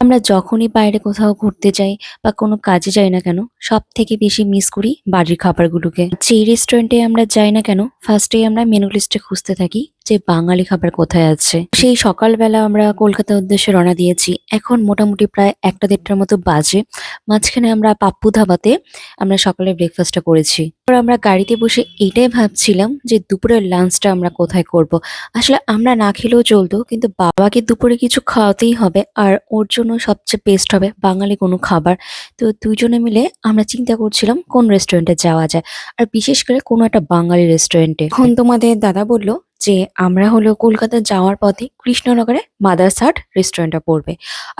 আমরা যখনই বাইরে কোথাও ঘুরতে যাই বা কোনো কাজে যাই না কেন সব থেকে বেশি মিস করি বাড়ির খাবারগুলোকে। যেই রেস্টুরেন্টে আমরা যাই না কেন ফার্স্টেই আমরা মেনু লিস্টে খুঁজতে থাকি যে বাঙালি খাবার কোথায় আছে? সেই সকালবেলা আমরা কলকাতার উদ্দেশ্যে রওনা দিয়েছি। এখন মোটামুটি প্রায় একটা দেড়টার মতো বাজে। মাঝখানে আমরা পাপ্পু ধাবাতে আমরা সকালে ব্রেকফাস্টটা করেছি। আমরা গাড়িতে বসে এটাই ভাবছিলাম যে দুপুরের লাঞ্চটা আমরা কোথায় করব। আসলে আমরা না খেলেও চলতো, কিন্তু বাবাকে দুপুরে কিছু খাওয়াতেই হবে আর ওর জন্য সবচেয়ে বেস্ট হবে বাঙালি কোনো খাবার। তো দুইজনে মিলে আমরা চিন্তা করছিলাম কোন রেস্টুরেন্টে যাওয়া যায়। আর বিশেষ করে কোনো একটা বাঙালি রেস্টুরেন্টে এখন তোমাদের দাদা বলল যে আমরা হলো কলকাতা যাওয়ার পথে কৃষ্ণনগরে মাদার্স হাট রেস্টুরেন্টটা পড়বে।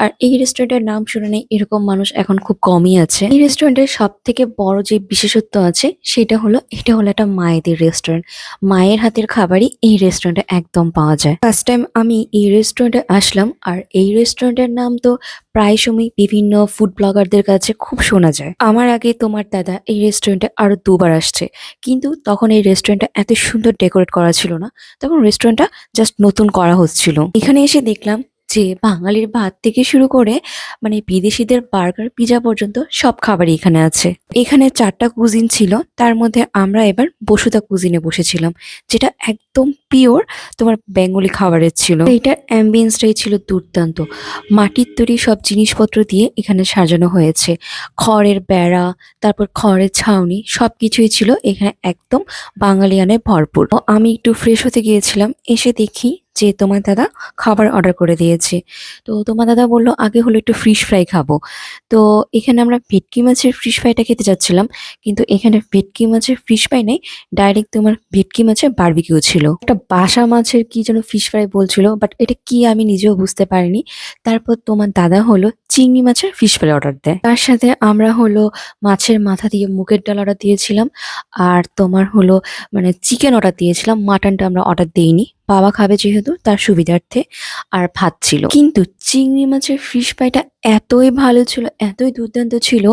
আর এই রেস্টুরেন্টের নাম শুনে নেই, এরকম মানুষ এখন খুব কমই আছে। এই রেস্টুরেন্টের সব থেকে বড় যে বিশেষত্ব আছে, সেটা হলো এটা হলো একটা মায়েদের রেস্টুরেন্ট মায়ের হাতের খাবারই এই রেস্টুরেন্টে একদম পাওয়া যায়। ফার্স্ট টাইম আমি এই রেস্টুরেন্টে আসলাম, আর এই রেস্টুরেন্টের নাম তো প্রায় সময় বিভিন্ন ফুড ব্লগারদের কাছে খুব শোনা যায়। আমার আগে তোমার দাদা এই রেস্টুরেন্টে আরও দুবার আসছে। কিন্তু তখন এই রেস্টুরেন্টটা এত সুন্দর ডেকোরেট করা ছিল না, তখন রেস্টুরেন্টটা জাস্ট নতুন করা হচ্ছিল। এখানে এসে দেখলাম যে বাঙালির ভাত থেকে শুরু করে মানে বিদেশিদের বার্গার, পিজা পর্যন্ত সব খাবারই এখানে আছে। এখানে চারটা কুজিন ছিল, তার মধ্যে আমরা এবার বসুদা কুজিনে বসেছিলাম, যেটা একদম পিওর তোমার বেঙ্গলি খাবারের ছিল। এইটার অ্যাম্বিয়েন্সটাই ছিল দুর্দান্ত। মাটির তৈরি সব জিনিসপত্র দিয়ে এখানে সাজানো হয়েছে। খড়ের বেড়া, তারপর খড়ের ছাউনি সব কিছুই ছিল এখানে একদম বাঙালিয়ানে ভরপুর। আমি একটু ফ্রেশ হতে গিয়েছিলাম, এসে দেখি যে তোমার দাদা খাবার অর্ডার করে দিয়েছে। তো তোমার দাদা বলল, আগে হলো একটু ফিশ ফ্রাই খাব। তো এখানে আমরা ভেটকি মাছের ফিশ ফ্রাইটা খেতে যাচ্ছিলাম, কিন্তু এখানে ভেটকি মাছের ফিশ ফ্রাই নেই ডাইরেক্ট তোমার ভেটকি মাছের বারবিকিউ ছিল। একটা বাসা মাছের কি যেন ফিশ ফ্রাই বলছিল বাট এটা কি আমি নিজেও বুঝতে পারিনি। তারপর তোমার দাদা হলো চিংড়ি মাছের ফিশ ফ্রাই অর্ডার দেয়। তার সাথে আমরা হলো মাছের মাথা দিয়ে মুগের ডাল অর্ডার দিয়েছিলাম, আর তোমার হলো মানে চিকেন অর্ডার দিয়েছিলাম, মাটনটা আমরা অর্ডার দিইনি। বাবা খাবে যেহেতু, তার সুবিধার্থে আর ভাত ছিল। কিন্তু চিংড়ি মাছের ফিশ ফ্রাইটা এতই ভালো ছিল, এতই দুর্দান্ত ছিল,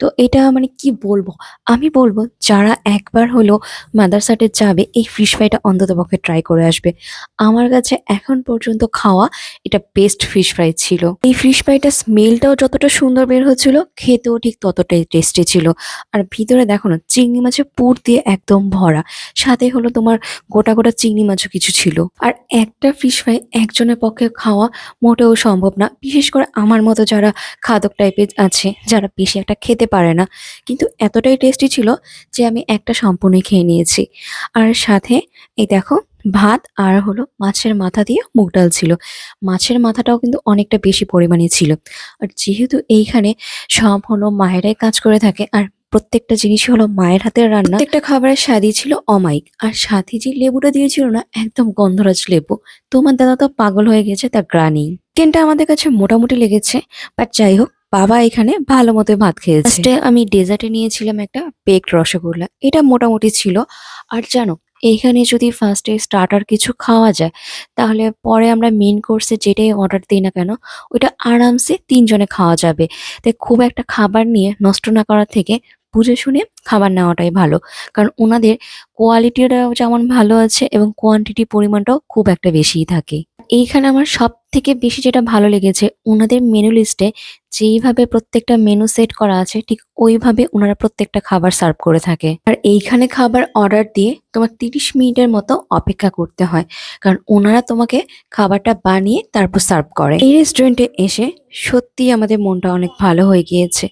তো এটা মানে কি বলব? আমি বলব, যারা একবার হলো মাদারসাটে যাবে, এই ফিশ ফ্রাইটা অন্তত পক্ষে ট্রাই করে আসবে। আমার কাছে এখন পর্যন্ত খাওয়া এটা বেস্ট ফিশ ফ্রাই ছিল। এই ফিশ ফ্রাইটা স্মেলটাও যতটা সুন্দর বের হচ্ছিল, খেতেও ঠিক ততটাই টেস্টি ছিল। আর ভিতরে দেখো না, চিংড়ি মাছের পুর দিয়ে একদম ভরা। সাথে হলো তোমার গোটা গোটা চিংড়ি মাছও কিছু ছিল। আর একটা ফিশ ফ্রাই একজনের পক্ষে খাওয়া মোটেও সম্ভব না। বিশেষ করে আমার মতো যারা খাদক টাইপের আছে, যারা বেশি একটা খেতে পারে না। কিন্তু এতটাই টেস্টি ছিল যে আমি একটা সম্পূর্ণই খেয়ে নিয়েছি। আর সাথে এই দেখো, ভাত আর হলো মাছের মাথা দিয়ে মুগ ডাল ছিল। মাছের মাথাটাও কিন্তু অনেকটা বেশি পরিমাণে ছিল। আর যেহেতু এইখানে সব হলো মায়েরাই কাজ করে থাকে, আর প্রত্যেকটা জিনিসই হলো মায়ের হাতের রান্না। প্রত্যেকটা খাবারের স্বাদই ছিল অমাইক আর সাথে যে লেবুটা দিয়েছিল না, একদম গন্ধরাজ লেবু। তোমার দাদা তো পাগল হয়ে গেছে, তার গ্রানি চিকেনটা আমাদের কাছে মোটামুটি লেগেছে বাট যাই হোক, বাবা এখানে ভালো মতো ভাত খেয়েছে। আমি ডেজার্টে নিয়েছিলাম একটা বেকড রসগোল্লা। এটা মোটামুটি ছিল। আর জানো, এখানে যদি ফার্স্টে স্টার্টার কিছু খাওয়া যায়, তাহলে পরে আমরা মেন কোর্সে যেটাই অর্ডার দিই না কেন, ওইটা আরামসে তিনজনে খাওয়া যাবে। তাই খুব একটা খাবার নিয়ে নষ্ট না করার থেকে বুঝে শুনে খাবার নেওয়াটাই ভালো। কারণ ওনাদের কোয়ালিটিটাও যেমন ভালো আছে এবং কোয়ান্টিটি পরিমাণটাও খুব একটা বেশিই থাকে। এইখানে আমার সব থেকে বেশি যেটা ভালো লেগেছে ওনাদের মেনু লিস্টে যেইভাবে প্রত্যেকটা মেনু সেট করা আছে, ঠিক ওইভাবে ওনারা প্রত্যেকটা খাবার সার্ভ করে থাকে। আর এইখানে খাবার অর্ডার দিয়ে তোমার তিরিশ মিনিটের মতো অপেক্ষা করতে হয়। কারণ ওনারা তোমাকে খাবারটা বানিয়ে তারপর সার্ভ করে। এই রেস্টুরেন্টে এসে সত্যি আমাদের মনটা অনেক ভালো হয়ে গিয়েছে।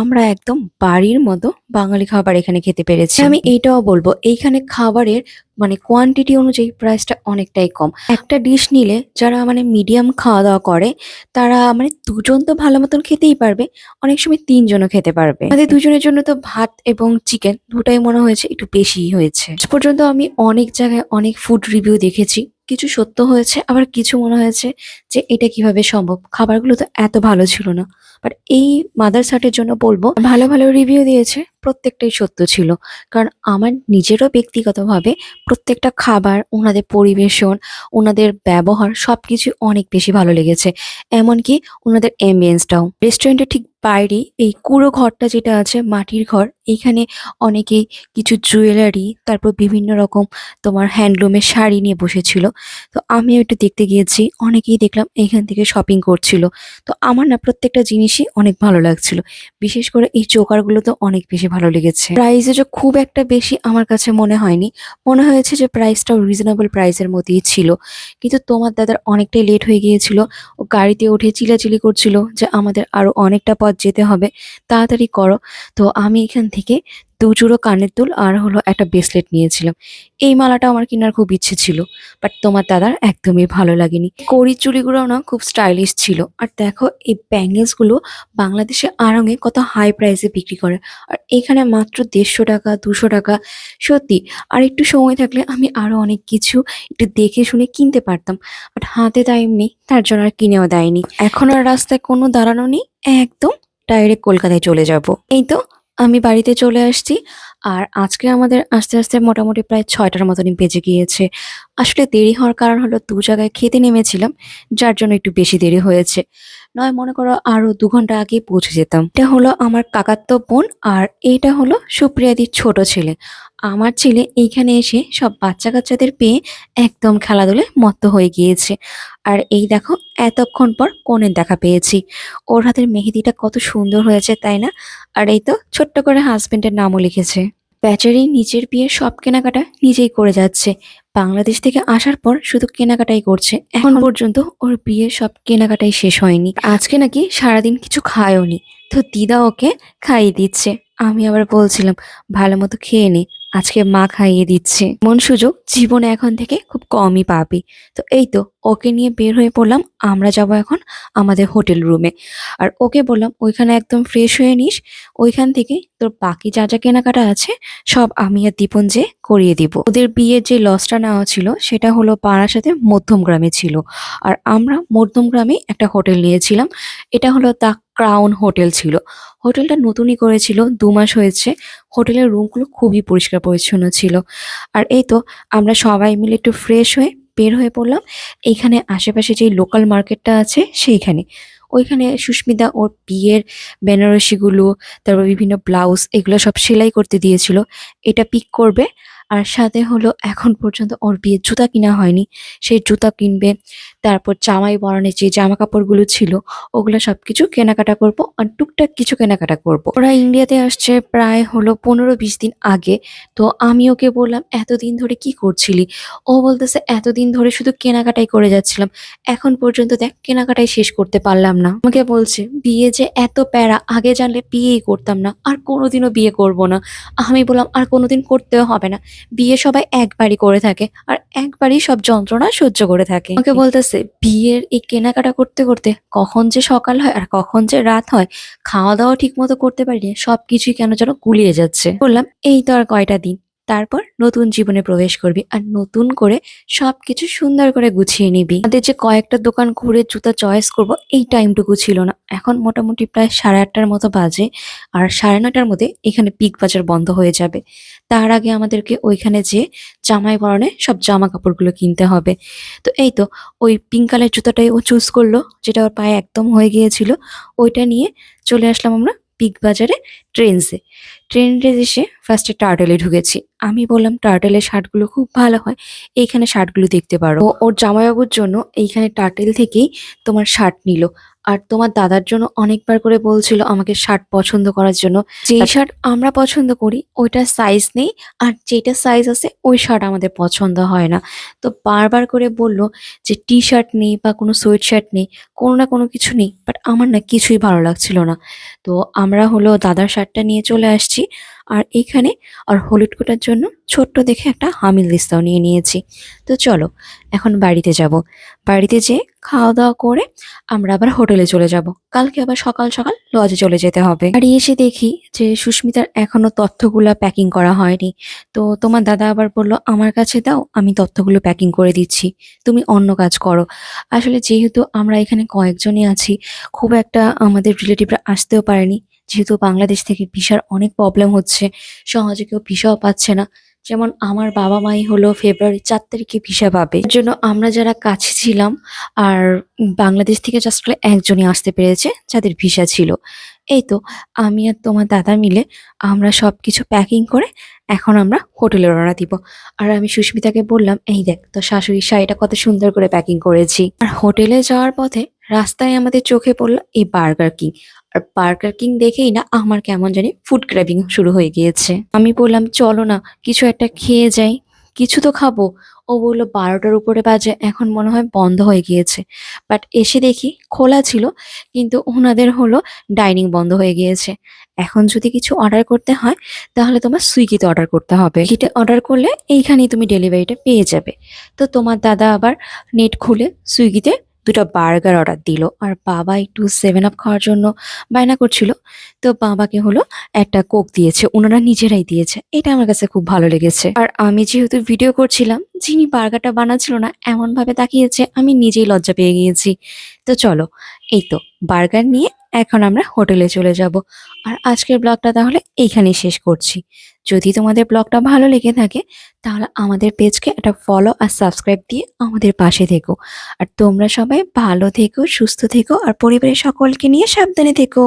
আমরা একদম বাড়ির মতো বাঙালি খাবার এখানে খেতে পেরেছি। আমি এইটাও বলব এইখানে খাবারের মানে কোয়ান্টিটি অনুযায়ী প্রাইসটা অনেকটাই কম। একটা ডিশ নিলে যারা মানে মিডিয়াম খাওয়া দাওয়া করে তারা মানে দুজন তো ভালো মতন খেতেই পারবে অনেক সময় তিনজনও খেতে পারবে। আমাদের দুজনের জন্য তো ভাত এবং চিকেন দুটাই মনে হয়েছে একটু বেশিই হয়েছে। পর্যন্ত আমি অনেক জায়গায় অনেক ফুড রিভিউ দেখেছি। কিছু সত্য হয়েছে, আবার কিছু মনে হয়েছে যে এটা কীভাবে সম্ভব? খাবারগুলো তো এত ভালো ছিল না। বাট এই মাদার সাটের জন্য বলব, ভালো ভালো রিভিউ দিয়েছে, প্রত্যেকটাই সত্য ছিল। কারণ আমার নিজেরও ব্যক্তিগতভাবে প্রত্যেকটা খাবার, ওনাদের পরিবেশন, ওনাদের ব্যবহার সবকিছু অনেক বেশি ভালো লেগেছে। এমনকি ওনাদের অ্যাম্বিয়েন্সটাও রেস্টুরেন্টের ঠিক বাইরে এই কুঁড়ো ঘরটা যেটা আছে, মাটির ঘর এইখানে অনেকেই কিছু জুয়েলারি তারপর বিভিন্ন রকম তোমার হ্যান্ডলুমের শাড়ি নিয়ে বসেছিল। তো আমিও একটু দেখতে গিয়েছি, অনেকেই দেখলাম এইখান থেকে শপিং করছিল। তো আমার না প্রত্যেকটা জিনিসই অনেক ভালো লাগছিল। বিশেষ করে এই চোকারগুলো তো অনেক বেশি ভালো লেগেছে। প্রাইসে যে খুব একটা বেশি আমার কাছে মনে হয়নি। মনে হয়েছে যে প্রাইসটাও রিজনেবল প্রাইসের মধ্যেই ছিল। কিন্তু তোমার দাদার অনেকটাই লেট হয়ে গিয়েছিল। ও গাড়িতে উঠে চিলাচিলি করছিল যে আমাদের আরও অনেকটা যেতে হবে, তাড়াতাড়ি করো। তো আমি এখান থেকে দু জোড়ো কানের দুল আর হলো একটা ব্রেসলেট নিয়েছিলাম। এই মালাটা আমার কেনার খুব ইচ্ছে ছিল বাট তোমার দাদার একদমই ভালো লাগেনি। কড়ির চুড়িগুলো না খুব স্টাইলিশ ছিল। আর দেখো, এই ব্যাঙ্গেলসগুলো বাংলাদেশে আরঙে কত হাই প্রাইসে বিক্রি করে। আর এখানে মাত্র দেড়শো টাকা, দুশো টাকা, সত্যি। আর একটু সময় থাকলে আমি আরও অনেক কিছু একটু দেখে শুনে কিনতে পারতাম। বাট হাতে টাইম তার জন্য আর কিনেও দেয়নি। এখন আর রাস্তায় কোনো দাঁড়ানো নেই? একদম। ডাইরেক্ট কলকাতায় চলে যাব। এই তো, আমি বাড়িতে চলে আসছি। আর আজকে আমাদের আস্তে আস্তে মোটামুটি প্রায় ছয়টার মতনই বেজে গিয়েছে। আসলে দেরি হওয়ার কারণ হলো দু জায়গায় খেতে নেমেছিলাম, যার জন্য একটু বেশি দেরি হয়েছে। নয়, মনে করো আরও দু ঘণ্টা আগে পৌঁছে যেতাম। এটা হলো আমার কাকাত্ত বোন আর এটা হলো সুপ্রিয়াদির ছোট ছেলে। আমার ছেলে এইখানে এসে সব বাচ্চা কাচ্চাদের পেয়ে একদম খেলাধুলে মত্ত হয়ে গিয়েছে। আর এই দেখো, এতক্ষণ পর কনের দেখা পেয়েছি। ওর হাতের মেহেদিটা কত সুন্দর হয়েছে, তাই না? আর এই তো ছোট্ট করে হাজবেন্ডের নামও লিখেছে। বেচারি নিজের বিয়ের সব কেনাকাটা নিজেই করে যাচ্ছে। বাংলাদেশ থেকে আসার পর শুধু কেনাকাটাই করছে। এখন পর্যন্ত ওর বিয়ের সব কেনাকাটাই শেষ হয়নি। আজকে নাকি সারাদিন কিছু খায়ওনি। তো দিদা ওকে খাইয়ে দিচ্ছে। আমি আবার বলছিলাম, ভালো মতো খেয়ে নে। আজকে মা খাইয়ে দিচ্ছে। মন সুযোগ জীবনে এখন থেকে খুব কমই পাবি। তো এই তো, ওকে নিয়ে বের হয়ে পড়লাম, আমরা যাব এখন আমাদের হোটেল রুমে। আর ওকে বললাম, ওইখানে একদম ফ্রেশ হয়ে নিস, ওইখান থেকে তোর বাকি যা যা কেনাকাটা আছে, সব আমি আর দীপন যে করিয়ে দিব। ওদের বিয়ের যে লসটা নেওয়া ছিল, সেটা হলো পাড়ার সাথে মধ্যম গ্রামে ছিল। আর আমরা মধ্যম গ্রামে একটা হোটেল নিয়েছিলাম, এটা হলো দ্য ক্রাউন হোটেল ছিল। হোটেলটা নতুনই করেছিল, দু মাস হয়েছে। হোটেলের রুমগুলো খুবই পরিষ্কার পরিচ্ছন্ন ছিল। আর এই তো আমরা সবাই মিলে একটু ফ্রেশ হয়ে বের হয়ে পড়লাম। এইখানে আশেপাশে যে লোকাল মার্কেটটা আছে, সেইখানে। ওইখানে সুস্মিতা ওর বিয়ের বেনারসিগুলো, তারপর বিভিন্ন ব্লাউজ এগুলো সব সেলাই করতে দিয়েছিল। এটা পিক করবে। আর সাথে হলো এখন পর্যন্ত ওর বিয়ের জুতা কিনা হয়নি। সেই জুতা কিনবে, তারপর জামাই বরণের যে জামা কাপড়গুলো ছিল, ওগুলো সব কিছু কেনাকাটা করব আর টুকটাক কিছু কেনাকাটা করব। ওরা ইন্ডিয়াতে আসছে প্রায় হলো পনেরো বিশ দিন আগে। তো আমি ওকে বললাম, এতদিন ধরে কি করছিলি? ও বলতেছে, এতদিন ধরে শুধু কেনাকাটাই করে যাচ্ছিলাম। এখন পর্যন্ত দেখ, কেনাকাটাই শেষ করতে পারলাম না। আমাকে বলছে, বিয়ে যে এত প্যারা, আগে জানলে বিয়েই করতাম না, আর কোনোদিনও বিয়ে করব না। আমি বললাম, আর কোনোদিন করতেও হবে না। বিয়ে সবাই একবারই করে থাকে আর একবারই সব যন্ত্রণা সহ্য করে থাকে। ওকে বলতেছে বিয়ের এই কেনাকাটা করতে করতে কখন যে সকাল হয় আর কখন যে রাত হয় খাওয়া দাওয়া ঠিক মতো করতে পারি না সবকিছুই কেন যেন গুলিয়ে যাচ্ছে। বললাম এই তো আর কয়টা দিন? তারপর নতুন জীবনে প্রবেশ করবি আর নতুন করে সব কিছু সুন্দর করে গুছিয়ে নিবি। আমাদের যে কয়েকটা দোকান ঘুরে জুতা চয়েস করব, এই টাইমটুকু ছিল না। এখন মোটামুটি প্রায় সাড়ে আটটার মতো বাজে আর সাড়ে নটার মধ্যে এখানে পিক বাজার বন্ধ হয়ে যাবে। তার আগে আমাদেরকে ওইখানে যে জামাই বরণে সব জামা কাপড়গুলো কিনতে হবে। তো এই তো, ওই পিঙ্ক কালার জুতাটাই ও চুজ করল, যেটা ওর পায়ে একদম হয়ে গিয়েছিল, ওইটা নিয়ে চলে আসলাম আমরা পিক বাজারে ট্রেন্সে ট্রেনে এসে ফার্স্টে টার্টেলে ঢুকেছি। আমি বললাম টার্টেলের শার্টগুলো খুব ভালো হয়, এইখানে শার্টগুলো দেখতে পারো। ওর জামাইবাবুর জন্য এইখানে টার্টেল থেকেই তোমার শার্ট নিল। আর তোমার দাদার জন্য অনেকবার করে বলছিল আমাকে শার্ট পছন্দ করার জন্য। যে শার্ট আমরা পছন্দ করি ওইটা সাইজ নেই আর যেটা সাইজ আছে ওই শার্ট আমাদের পছন্দ হয় না। তো বারবার করে বলল যে টি শার্ট নেই বা কোনো সোয়েট শার্ট নেই কোনো না কোনো কিছু নেই বাট আমার না কিছুই ভালো লাগছিল না। তো আমরা হলো দাদার শার্টটা নিয়ে চলে আসছি। আর এখানে আর হলুদ কোটার জন্য ছোট্ট দেখে একটা হামিল দিস্তাও নিয়ে নিয়েছি। তো চলো, এখন বাড়িতে যাব। বাড়িতে যেয়ে খাওয়া দাওয়া করে আমরা আবার হোটেলে চলে যাব। কালকে আবার সকাল সকাল লজে চলে যেতে হবে। বাড়ি এসে দেখি যে সুস্মিতার এখনও তথ্যগুলো প্যাকিং করা হয়নি। তো তোমার দাদা আবার বলল, আমার কাছে দাও, আমি তথ্যগুলো প্যাকিং করে দিচ্ছি। তুমি অন্য কাজ করো। আসলে যেহেতু আমরা এখানে কয়েকজনই আছি, খুব একটা আমাদের রিলেটিভরা আসতেও পারেনি। যেহেতু বাংলাদেশ থেকে ভিসার অনেক প্রবলেম হচ্ছে সহজে কেউ ভিসাও পাচ্ছে না। যেমন আমার বাবা মাই হলো ফেব্রুয়ারি চার তারিখে ভিসা পাবে। জন্য আমরা যারা কাছে ছিলাম, আর বাংলাদেশ থেকে জাস্ট করে একজনই আসতে পেরেছে, যাদের ভিসা ছিল। এই তো, আমি আর তোমার দাদা মিলে আমরা সব কিছু প্যাকিং করে এখন আমরা হোটেলে রওনা দিব। আর আমি সুস্মিতাকে বললাম, এই দেখ তো শাশুড়ির শাড়িটা কত সুন্দর করে প্যাকিং করেছি। আর হোটেলে যাওয়ার পথে রাস্তায় আমাদের চোখে পড়ল এই বার্গার কিং আর বার্গার কিং দেখেই না আমার কেমন জানি ফুড ক্র্যাভিং শুরু হয়ে গিয়েছে। আমি বললাম, চলো না, কিছু একটা খেয়ে যাই। কিছু তো খাব। ও বলল, বারোটার উপরে বাজে, এখন মনে হয় বন্ধ হয়ে গিয়েছে। বাট এসে দেখি খোলা ছিল, কিন্তু ওনাদের হলো ডাইনিং বন্ধ হয়ে গিয়েছে। এখন যদি কিছু অর্ডার করতে হয়, তাহলে তোমার সুইগিতে অর্ডার করতে হবে। এটা অর্ডার করলে এইখানেই তুমি ডেলিভারিটা পেয়ে যাবে। তো তোমার দাদা আবার নেট খুলে সুইগিতে দুটো বার্গার অর্ডার দিল। আর বাবা একটু সেভেন আপ খাওয়ার জন্য বায়না করছিল। তো বাবাকে হলো একটা কোক দিয়েছে ওনারা নিজেরাই দিয়েছে। এটা আমার কাছে খুব ভালো লেগেছে। আর আমি যেহেতু ভিডিও করছিলাম যিনি বার্গারটা বানাচ্ছিল না এমন ভাবে তাকিয়েছে, আমি নিজেই লজ্জা পেয়ে গিয়েছি। তো চলো, এই তো, বার্গার নিয়ে এখন আমরা হোটেলে চলে যাব। আর আজকের ব্লগটা তাহলে এইখানেই শেষ করছি। যদি তোমাদের ব্লগটা ভালো লেগে থাকে, তাহলে আমাদের পেজকে একটা ফলো আর সাবস্ক্রাইব দিয়ে আমাদের পাশে থেকো। আর তোমরা সবাই ভালো থেকো, সুস্থ থেকো, আর পরিবারের সকলকে নিয়ে সাবধানে থেকো।